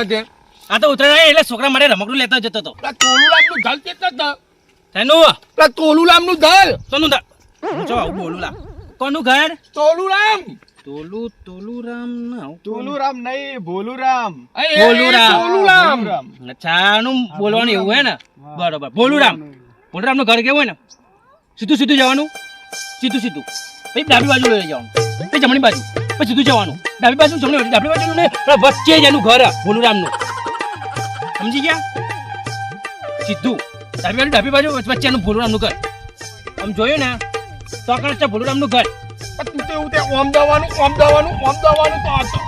પડે છે આ તો ઉતરેલા એટલે છોકરા માટે રમકડું લેતા જતો હતો. પેલા તોલુરામનું ઘર કેટલા હતા. તેનું સોનું જો આવું બોલું કોનું ઘર? તોલુરામ તોલું ના નહીં ભોલુરામ અચ્છા બોલવાનું એવું હે ને? બરોબર. બોલુરામ બોલુરામનું ઘર કેવું હોય ને? સીધું સીધું જવાનું. સીધું સીધું. પછી ડાબી બાજુ લઈ જવાનું. પછી જમણી બાજુ. પછી સીધું જવાનું. ડાબી બાજુ જમણી બાજુ. ડાબી બાજુ ને વચ્ચે જ એનું ઘર ભોલુરામનું સમજી ગયા? સીધું. ડાબી બાજુ ડાબી બાજુ વચ્ચે એનું ભોલુરામનું ઘર. આમ જોયું ને તો આગળ છે બોલુરામ ઘર. તું તો એવું તે ઓમ દાવાનું ઓમ દાવાનું ઓમ દાવાનું તો આ તો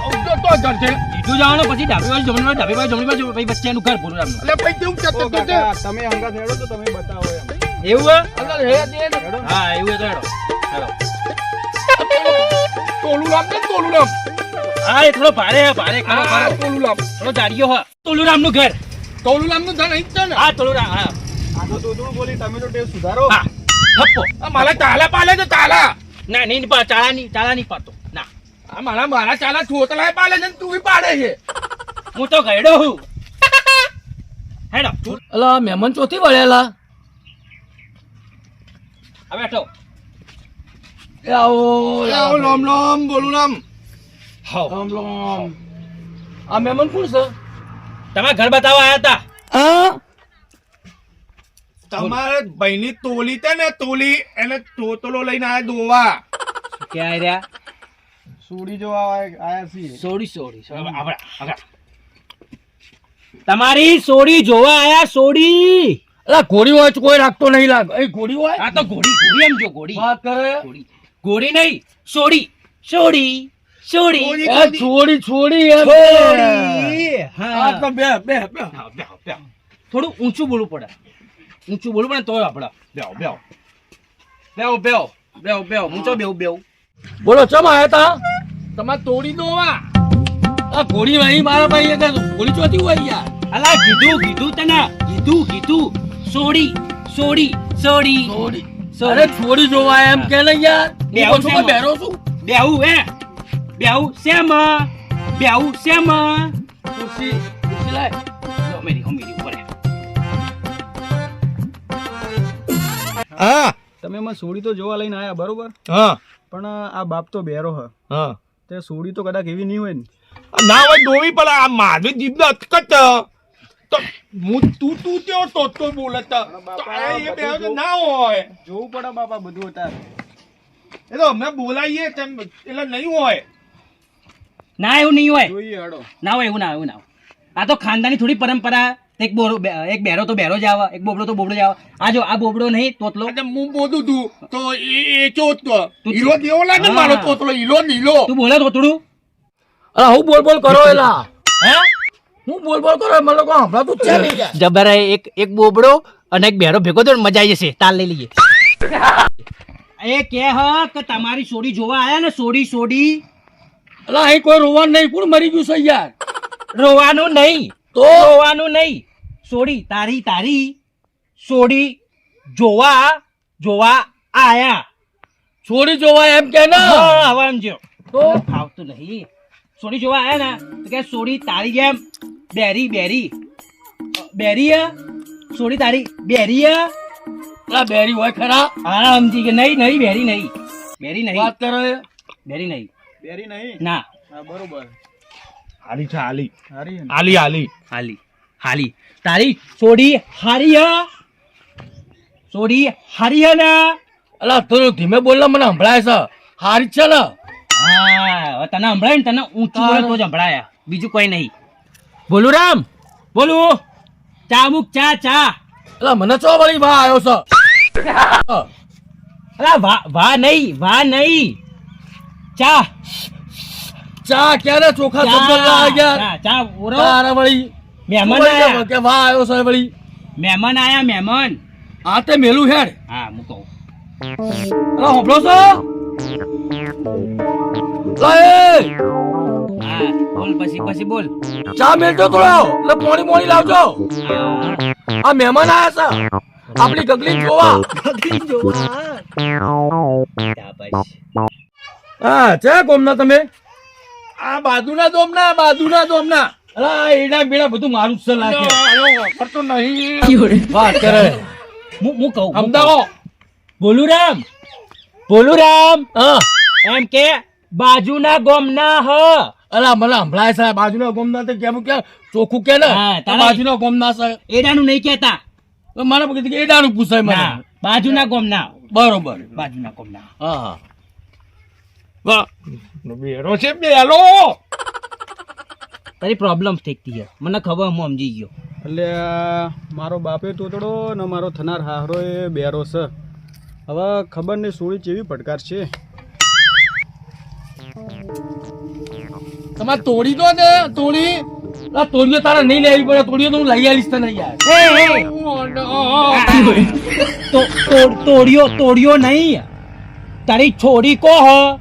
ઘર છે જવાનું પછી ડાબી બાજુ જમણી બાજુ ડાબી બાજુ જમણી બાજુ પછી વચ્ચે એનું ઘર બોલુરામનું એટલે ભાઈ કેવું ઓ તો તમે અંગા હેડો તો તમે બતાવો એમ. એવું હે એવું હે તો હેડો. હેડો. તોલુરામ ને તોલુરામ. હા એ થોડો ભારે હે ભારે ખરો આ ખરો. તોલુરામ. થોડો દાડિયો હે. તોલુરામનું ઘર. તોલુરામનું ઘર અહીં છે ને? હા તોલુરામ હા. આ તો તોતડું બોલી તમે તો ટેવ સુધારો. હા. થપ્પો આ મારા તાલા પાલે છે તાલા ના નહીં પા ચાળા નહીં ચાળા નહીં પાતો ના. આ મારા મારા ચાલા છોતલા પાલે છે ને તું પાડે છે. હું તો ગયડો હું. હેડો. અલા મહેમાન ચોથી વળેલા હવે બેઠો. એ આવો એ આવો લોમ લોમ બોલું રામ હાવ રામ રામ આ મહેમાન કોણ છે? તમારા ઘર બતાવવા આયા હતા હા? તમારે ભાઈની તોલી છે ને તોલી. એને તોતલો લઈને આયા દોવા. ક્યાં રહ્યા? સુડી જોવા આયા આયા છીએ. સોડી સોડી. આગળ, આગળ. તમારી સોડી જોવા આયા સોડી? અલા ઘોડી હોય કોઈ રાખતો નહીં લાગ. એ ઘોડી હોય? આ તો ઘોડી ઘોડી એમ જો ઘોડી વાત કરે? ઘોડી ઘોડી નહીં સોડી. સોડી સોડી. છોડી છોડી એમ હા. તો બે બે બે. થોડું ઊંચું બોલવું પડે. ઊંચું બોલવું પડે તો તોય આપણે. બેવ બેવ બેવ બેવ બેવ બેવ ઊંચો બેહું બેહું? બોલો ચમ આયા તા? તમારે તોડી દોવા આ ઘોડી નહીં મારા ભાઈ કે ઘોડી ચોથી હોય યાર. અલા કીધું કીધું તને. કીધું કીધું. સોડી સોડી સોડી. છોડી સોડી. અરે છોડી જોવા એમ કે ને યાર. બે હું આવું છું કે બેરો છું? બેહું હે? બેહું શેમ? બેહું શેમ? ખુશી ખુશી લાય. જો, મેરી હમેરી ઉપર હા. તમે મને સોડી તો જોવા લઈને આયા બરોબર? હા. પણ આ બાપ તો બેરો હ. હા. તે સોડી તો કદાચ એવી નહીં હોય ને. ના હોય દોવી પેલા આ મારી જીભ અટકત તો હું તું તું તેવો તો તો બોલે તો તો આ એ બે ના હોય. જોવું પડે બાપા બધું અત્યારે. એ તો અમે બોલાઈએ તેમ એટલે નહીં હોય. ના એવું નહીં હોય. જોઈએ હેડો. ના હોય એવું ના એવું ના આ તો ખાનદાની થોડી પરંપરા. એક બોરો એક બેરો તો બેરો જ આવે એક બોબડો તો બોબડો જ આવે. આ જો આ બોબડો નહીં તોતલો. હું બોધું તું તો એ એ ચોત તો. તું હીરો દેવો લાગે મારો તોતલો? હીરો નીલો. તું બોલે તોતડું? અરે હું બોલ બોલ કરો એલા. હે? હું બોલ બોલ કરો મને લોકો હમણાં તું યાર જબર એક એક બોબડો અને એક બેરો ભેગો તો મજા આવી જશે. તાલ લઈ લઈએ. એ કે હ કે તમારી સોડી જોવા આયા ને સોડી સોડી. અલા અહીં કોઈ રોવાનું નહીં કોણ મરી ગયું છે યાર? રોવાનું નહીં તો? રોવાનું નહીં. સોડી તારી તારી. સોડી જોવા જોવા આયા. છોડી જોવા એમ કે ને? હવે જો. તો? ફાવતું નહીં. સોડી જોવા આયા ને તો કે સોડી તારી જેમ બેરી બેરી. બેરી? સોડી તારી બેરી અલા બેરી હોય ખરા? હા સમજી કે નહીં નહીં બેરી નહીં. બેરી નહીં. વાત કરો બેરી નહીં. બેરી નહીં? ના. હા બરોબર. હાલી છે હાલી? હાલી હાલી હાલી. હાલી. તારી સોડી હારી સોડી હારી ને. અલા થોડું ધીમે બોલ મને સંભળાય છે. હારી છે ને. હા તને સંભળાય ને તને ઊંચું બોલે તો જ સંભળાય. બીજું કોઈ નહીં. બોલું રામ? બોલું? ચા મુક ચા ચા. અલા મને ચો વળી ભા આવ્યો છે. અલા વા વા નહીં વા નહીં. ચા. ચા ક્યારે ચોખા ચા. સબ્જો લા યાર ચા, ઓરો તારે વળી. મહેમાન આયા. કે ભા આવ્યો છે વળી. મહેમાન આયા મહેમાન. આ તે મેલું હેડ. હા મૂકો અલા હોબળો છો? હા બોલ પછી પછી બોલ. ચા મેલજો થોડો. એટલે પોણી પોણી લાવજો. આ મહેમાન આયા છે. આપણી ગગલી જોવા. હા ચા કોમના તમે? આ બાજુના દોમના બાજુના દોમના અલા એડા બેડા બધું મારું જ લાગે. વાપરતો નહીં. વાત કરે. હું હું કહું હું બોલું રામ. બોલુરામ બોલુરામ હા. એમ કે બાજુના ગોમના હ. અલા મને સંભળાય સાહેબ બાજુના ગોમના તો કેમ કે ચોખ્ખું કે ને? હા, તારા- બાજુના ગોમના સાહેબ એડાનું નહીં કહેતા. તો મને કીધું કે એડાનું પૂછાય મને. ના કોમ ના. બરોબર. બાજુના ગોમના હા હા. વાહ. બેરો છે બેલો. તારી પ્રોબ્લેમ થઈ છે. મને ખબર હું સમજી ગયો. એટલે મારો બાપે તોતડો ને મારો થનાર હાહરો એ બેરો છે. હવે ખબર નહીં સોળી ચેવી પડકાર છે. તમારે તોડી દો ને તોડી. અલા તોડીઓ તારે નહીં લેવી પડે તોડીઓ તો હું લઈ આવીશ તને યાર. તો તોડ- તોડ્યો તોડ્યો નહીં. તારી છોડી કો હ.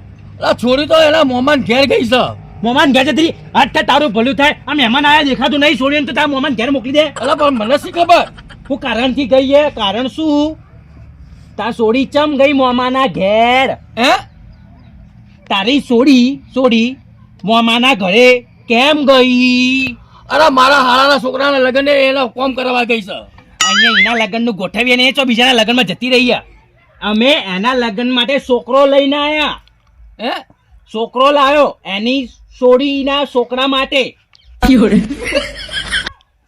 છોડી તો એના મોમાન ઘેર ગઈ છે મોમાન ઘેર જતી અઠ તારું ભલું થાય. આ મહેમાન આયા દેખાતું નહીં. છોડીને તો તારા મોમાન ઘેર મોકલી દે. અલા પણ મને શી ખબર? હું કારણથી ગઈ હે. કારણ શું? તાર સોડી ચમ ગઈ મોમાના ઘેર? હે? તારી સોડી સોડી મોમાના ઘરે કેમ ગઈ? અરે મારા હાળાના છોકરાના લગ્ન ને એના કોમ કરવા ગઈ છે. અહીંયા એના લગ્નનું ગોઠવીએ ને એ ચો બીજાના લગ્નમાં જતી રહી અમે એના લગ્ન માટે છોકરો લઈને આયા. હે? છોકરો લાવ્યો એની સોડીના છોકરા માટે.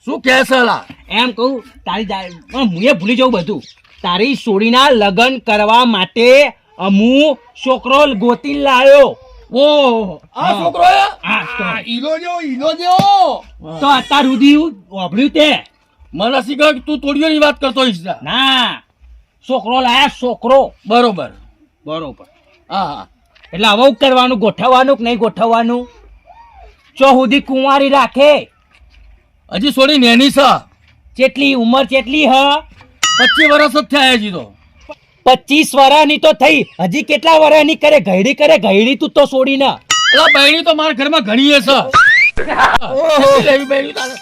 શું કહે છે એમ કહું તારી હું પણ મુએ ભૂલી જવું બધું. તારી સોડીના લગ્ન કરવા માટે અમુ છોકરો ગોતી લાવ્યો ઓહો. આ છોકરો આ ઈલો જેવો ઈલો જેવો તો અત્યાર સુધી વાપર્યું તે? મને શી ખબર કે તું તોડીઓની વાત કરતો હોઈશ ના. છોકરો લાયા છોકરો. બરોબર. બરોબર. હા એટલે હવે કરવાનું ગોઠવવાનું કે નહીં ગોઠવવાનું? ચો સુધી કુંવારી રાખે? હજી સોડી નેની છે. જેટલી ઉંમર જેટલી હ. પચીસ વર્ષ જ થયા હજી તો. પચીસ વરાની તો થઈ. હજી કેટલા વરાની કરે? ઘડી કરે? ઘડી તું તો છોડી ના. અલા બહેણી તો મારા ઘરમાં ઘણી છે. તારે?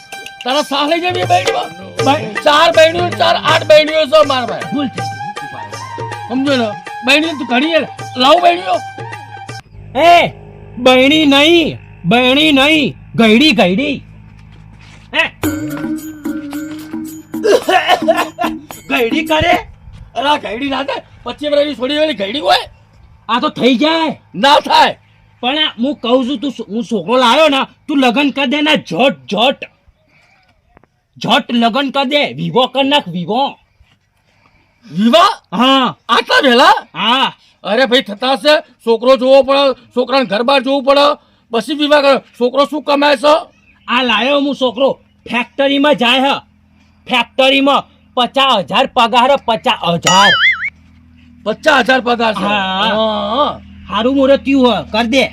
તારા સાલે જેવી ચાર બહેણીઓ ચાર આઠ બહેણીઓ છે મારા ભાઈ. ભૂલ સમજો ને? બહેણી તું ઘણી. લાવ બહેણીઓ એ બહેણી નહીં. બહેણી નહીં. ઘડી ઘડી હે? ઘયડી કરે અલા ઘડી ના થાય. પચીસ વર્ષની છોડી વેલી ઘડી હોય? આ તો થઈ જાય. ના થાય. પણ આ હું કહું છું તું હું છોકરો લાવ્યો ને તું લગ્ન કરી દે ને ઝટ ઝટ. ઝટ લગન કરી દે. વિવો કર નાખ વિવો. વિવાહ હા. આટલા વહેલા? હા. અરે ભાઈ થતા છે છોકરો જોવો પડે છોકરાને ઘર બહાર જોવું પડે. પછી વિવાહ કરો. છોકરો શું કમાય છે? આ લાયો હું છોકરો. ફેક્ટરીમાં જાય હ. ફેક્ટરીમાં પચાસ હજાર પગાર હ, પચાસ હજાર. પચાસ હજાર પગાર સારું હા. હા. સારું મુહૂર્ત્યું હ કર દે.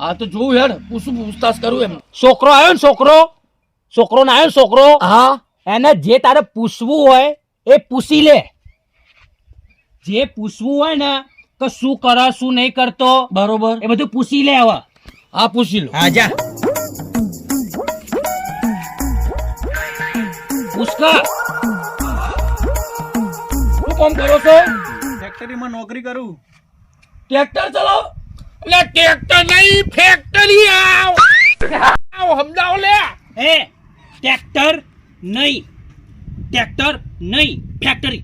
આ તો જોવું યાર પૂછું પૂછતાછ કરું એમ. છોકરો આવ્યો ને છોકરો? છોકરો ના આવ્યો છોકરો? હા. એને જે તારે પૂછવું હોય એ પૂછી લે. જે પૂછવું હોય ને કે શું કરે શું નહીં કરતો બરોબર. એ બધું પૂછી લે હવે. હા પૂછી લો. હા જા. પૂછકા શું કામ કરો છો? ફેક્ટરીમાં નોકરી કરું. ટ્રેક્ટર ચલાવો. એટલે ટ્રેક્ટર નહીં ફેક્ટરી આવ. આવ સમજાવો લે. એ ટ્રેક્ટર નહીં. ટ્રેક્ટર નહીં ફેક્ટરી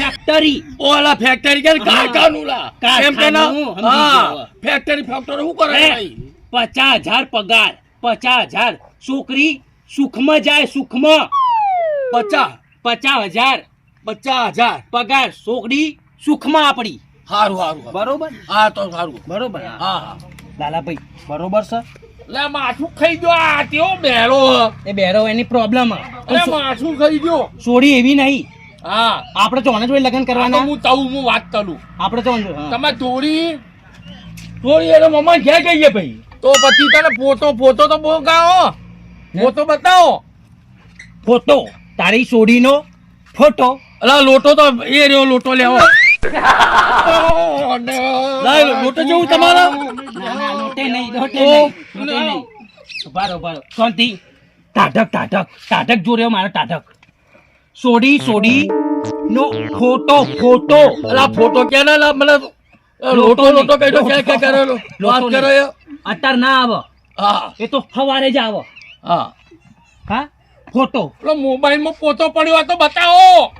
ફેક્ટરી ઓલા ફેક્ટરી કે કારખાનું લા એમ કે ના? હા. ફેક્ટરી ફેક્ટરી શું કરે પચાસ હજાર પગાર પચાસ હજાર. છોકરી સુખમાં જાય સુખમાં. પચાસ. પચાસ હજાર. પચાસ હજાર. પગાર છોકરી સુખમાં આપણી. સારું સારું બરોબર? હા તો સારું બરોબર હા. હા લાલાભાઈ બરોબર છે? લે માથું ખાઈ ગયો. આ તેવો બેરો એ બેરો એની પ્રોબ્લેમ અરે માથું ખાઈ ગયો. સોડી એવી નહીં. હા. આપણે તો જોડે લગ્ન કરવાના. હું તાવું હું વાત કરું. આપણે તો. તમે થોડી થોડી એને મમ્મા ક્યાં ગઈએ ભાઈ. તો પછી તને ફોટો ફોટો તો બહુ ગાઓ ફોટો બતાવો. ફોટો? તારી સોડીનો ફોટો. અલા લોટો તો એ રહ્યો લોટો લેવો. લોટો જેવું તમારા? લોટે નહીં લોટે નહીં ઉભારો ઉભારો. શાંતિ. ટાઢક ટાઢક ટાઢક જો રહ્યો મારો ટાઢક સોડી સોડી નો ફોટો ફોટો. અલા ફોટો ક્યાં ના મને લોટો લોટો કઈ ક્યાં ક્યાં કરેલો? વાત કરો અત્યાર ના આવે. હા. એ તો સવારે જ આવો. હા. હા? ફોટો. પેલો મોબાઈલમાં ફોટો પડ્યો હોય તો બતાવો.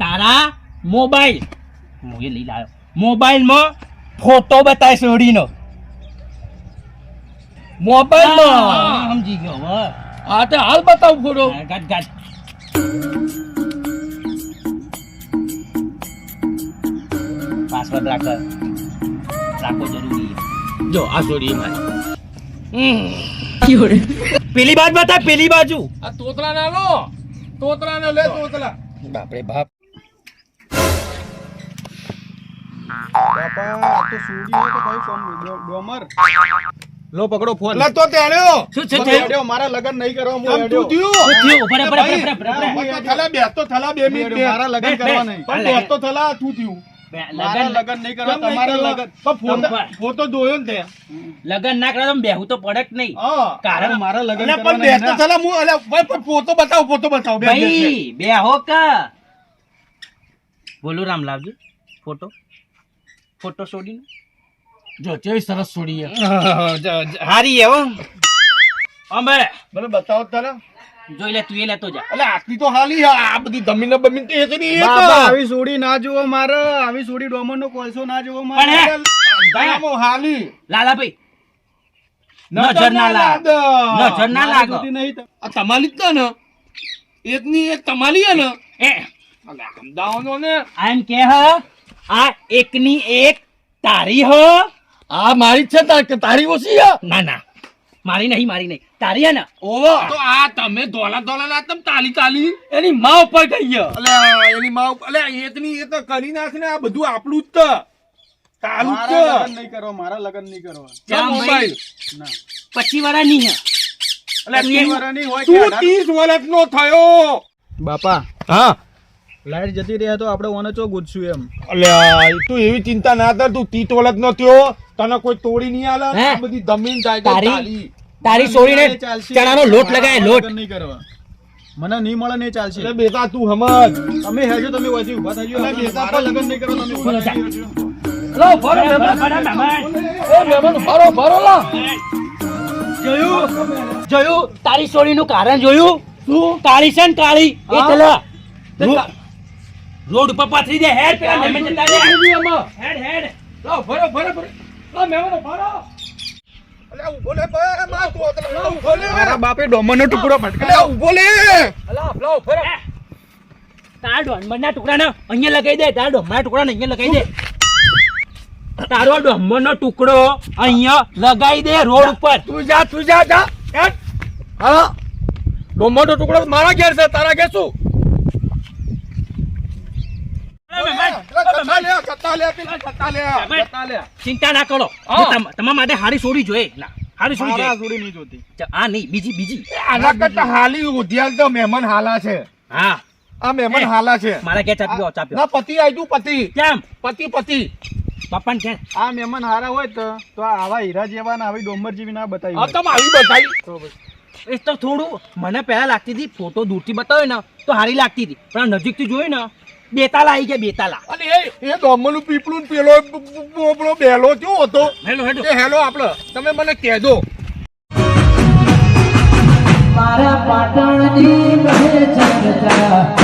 તારા મોબાઈલ. હું એ લઈ લાવ્યો મોબાઈલમાં ફોટો બતાય સોડીનો મોબાઈલમાં. સમજી ગયો હવે. હા તે હાલ બતાવ ફોટો. ગાટ ગાટ. પાસવર્ડ રાખ રાખવો જરૂરી જો આ સોડી મારી પેલી બાજુ બતા પેલી બાજુ. આ તોતલા ના લો. તોતલા ને લે તોતલા બાપરે બાપ. બાપા તો સુડી તો કઈ ફોન ડોમર. લો પકડો ફોન. લે તો તેડ્યો શું છે તેડ્યો મારા લગન નહીં કરવા હું એડ્યો શું થયું? રહે, ઊભા રહે. બેસ તો થલા, બેસ તો થલા, બે મિનિટ મારા લગન બે, બે. કરવા નહીં. પણ તો થલા, તું થયું? મારા લગન લગન નહીં કરવા કેમ નહીં તમારા કરવા? લગન ફોટો- ફોટો જોયો ને લગન ના કરે તો બેહું તો પડે જ નહીં? કારણ મારા લગન પણ બેસ નહીં હું- અલ્યા, ભાઈ, ફોટો બતાવો, ફોટો બતાવો, બેસ, બેસ, બેસ. ભાઈ બેહો કા. બોલું રામ લાવજો ફોટો. ફોટો છોડીને જો કેવી સરસ છોડી હારી હો અંબે બતાવો તારા. જોઈ લે તું એ લેતો જા. અલ્યા આટલી તો હાલી છે. આ બધી જમીન બમીને તે તો એક ની એક. બાપા આવી સોડી ના જોવો મારે આવી સોડી ડોમન નો કોલસો ના જોવો મારે. હે, અંધારામાં હાલી. લાલાભાઈ નજર ના લાગ. નજર ના લાગ. નહીં આ તમારી જ છે ને. એક ની એક તમારી છે ને. એ અમદાવાદનો ને. આમ કે હ આ એકની એક તારી હ. આ મારી જ છે તાર- કે તારી ઓછી છે ના ના. મારી નહીં મારી નહીં. તારી ને? ઓવો તો આ તમે ધોલા ધોલા ના તમ તાલી તાલી. એની માં ઉપર ગઈ ગયો. અલે એની માં અલ્યા એક ની એ તો કરી નાખ ને આ બધું આપણું જ તો. તાલું જ લગન નહીં કરવા મારા લગન નહીં કરવા કેમ મોબાઈલ. ના. પચી વાળા નહીં હે. અલ્યા, ત્રીસ તું- વર્ષની હોય તું અઢાર- ત્રીસ વર્ષ નો થયો. બાપા હા. લાઈટ જતી રહ્યા તો આપણે ઓને ચો ગુજશું એમ. અલે તું એવી ચિંતા ના કર તું તીટ વળત નો થયો તને કોઈ તોડી નહીં આલે બધી જમીન જાય તારી? તારી છોડીને. ચણાનો લોટ લગાય લોટ. નહીં કરવા મને નહીં મળે નહીં ચાલશે. બેટા તું સમજ તમે હેજો તમે વચ્ચે ઊભા થજો. બેટા પર લગન નહીં કરો તમે ઊભા જા. થઈ જજો. લો ભરો મહેમાન એ મહેમાન ભરો ભરો લો. જોયું? જોયું? તારી છોડીનું કારણ જોયું? શું? કાળી છે ને કાળી. એ? ચલા. રોડ ઉપર પાથરી દે હેડ પેલા મહેમાન જતા. હેડ હેડ લો ભરો ભરો ભરો લો મહેમાન ભરો માર બાપે ડોમરનો ટુકડો ભટકાયો લે. અલા તારા ડોમરના ટુકડાને અહીંયા લગાઈ દે તારા ડોમરના ટુકડાને અહીંયા લગાઈ દે. તારો ડોમરનો ટુકડો અહીંયા લગાઈ દે રોડ ઉપર. તું જા તું જા જા. હા ટુકડો મારા ઘેર છે તારા ઘેર શું અલ્યા, કત્તા લે, કત્તા લે, પેલા કત્તા લે, મહેમાન. કત્તા લે. ચિંતા ના કરો. હા. હું તમ- તમારા માટે હારી સોડી જોઈએ. હારી છોડી જોઈએ. જોડી નહીં જોતી. આ નહીં બીજી બીજી. આના કરતા હાલી ઉધિયાલ તો મહેમાન હાલા છે. હા. આ મહેમાન હાલા છે. મારા ઘેર ચાપ્યો ચાપ્યો ના પતિ આઈ પતિ. કેમ? પતિ પતિ. પપ્પાને ક્યાં આ મહેમાન હારા હોય તો તો આવા હીરા જેવા ને આવી ડોમર જેવી ના બતાવી. આવી બતાવી. એ તો થોડું મને પહેલા લાગતી હતી ફોટો દૂરથી બતાવ્યો ને તો હારી લાગતી હતી. પણ નજીક નજીકથી જોયું ને બેતાલા આવી ગયા બેતાલા. અને એ એ દોમનું પીપળું પેલો બોબડો બેલો કેવો હતો? Hello hello. હેલો આપણે તમે મને કહેજો. મારા પાટણની કહે ચર્ચા